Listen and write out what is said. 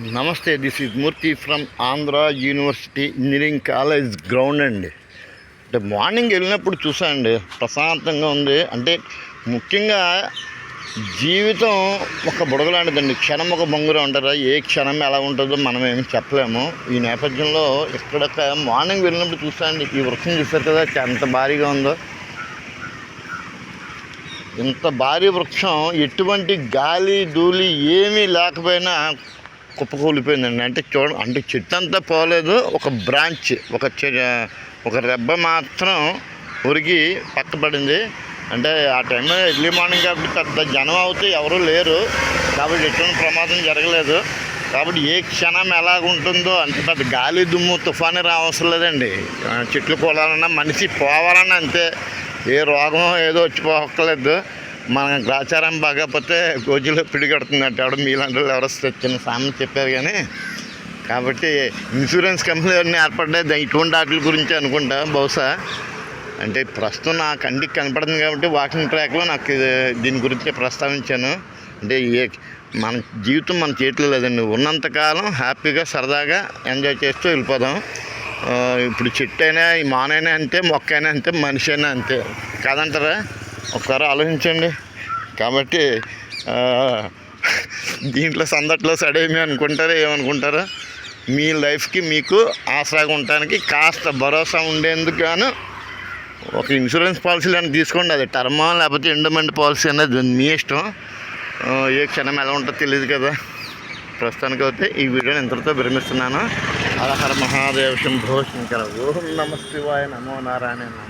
నమస్తే this is Murthy from Andhra university engineering college ground అండి. అంటే మార్నింగ్ వెళ్ళినప్పుడు చూసాండి ప్రశాంతంగా ఉంది. అంటే ముఖ్యంగా జీవితం ఒక బుడగలాంటిదండి క్షణం ఒక బొంగురం ఉంటారా ఏ క్షణం ఎలా ఉంటుందో మనం ఏమి చెప్పలేము. ఈ నేపథ్యంలో ఇక్కడ మార్నింగ్ వెళ్ళినప్పుడు చూసాండి ఈ వృక్షం చూసారు కదా ఎంత భారీగా ఉందో. ఇంత భారీ వృక్షం ఎటువంటి గాలి ధూళి ఏమీ లేకపోయినా కుప్పకూలిపోయిందండి అంటే చూడ అంటే చెట్టు అంతా పోలేదు. ఒక బ్రాంచ్ ఒక చె- ఒక రెబ్బ మాత్రం ఉరిగి పక్కపడింది అంటే ఆ టైంలో ఎర్లీ మార్నింగ్ కాబట్టి పెద్ద జనం అవుతే ఎవరూ లేరు. కాబట్టి ఎటువంటి ప్రమాదం జరగలేదు. కాబట్టి ఏ క్షణం ఎలాగుంటుందో అంత పెద్ద గాలి దుమ్ము తుఫాను రావసరం లేదండి చెట్లు కూలాలన్నా మనిషి పోవాలన్నా అంతే. ఏ రోగం ఏదో వచ్చి పోక్కర్లేదు మన గ్రాచారం బాగపోతే గోజులో పిడిగడుతుందంటే ఎవడ మీలాంటి వాళ్ళు ఎవరో చిన్న సామెత చెప్పారు కానీ కాబట్టి ఇన్సూరెన్స్ కంపెనీ అన్నీ ఏర్పడ్డాయి ఇటువంటి వాటి గురించి అనుకుంటా బహుశా. అంటే ప్రస్తుతం నా కంటికి కనపడుతుంది కాబట్టి వాకింగ్ ట్రాక్లో నాకు దీని గురించి ప్రస్తావించాను. అంటే ఏ మన జీవితం మన చేతిలో లేదండి. ఉన్నంతకాలం హ్యాపీగా సరదాగా ఎంజాయ్ చేస్తూ వెళ్ళిపోదాం. ఇప్పుడు చెట్టు అయినా మానైనా అంతే మొక్క అయినా అంతే మనిషి అయినా అంతే. కాదంటారా? ఒకసారి ఆలోచించండి. కాబట్టి దీంట్లో సందట్లో సడేమి అనుకుంటారా ఏమనుకుంటారా? మీ లైఫ్కి మీకు ఆసరాగా ఉండటానికి కాస్త భరోసా ఉండేందుకు గాను ఒక ఇన్సూరెన్స్ పాలసీలు అని తీసుకోండి. అది టర్మా లేకపోతే ఎండోమెంట్ పాలసీ అనేది మీ ఇష్టం. ఏ క్షణం ఎలా ఉంటుందో తెలియదు కదా. ప్రస్తుతానికి అయితే ఈ వీడియోని ఇంతటితో విరమిస్తున్నాను. హర హర మహాదేవ శంభో శంకర. ఓం నమ శివాయ నమో నారాయణ నమో.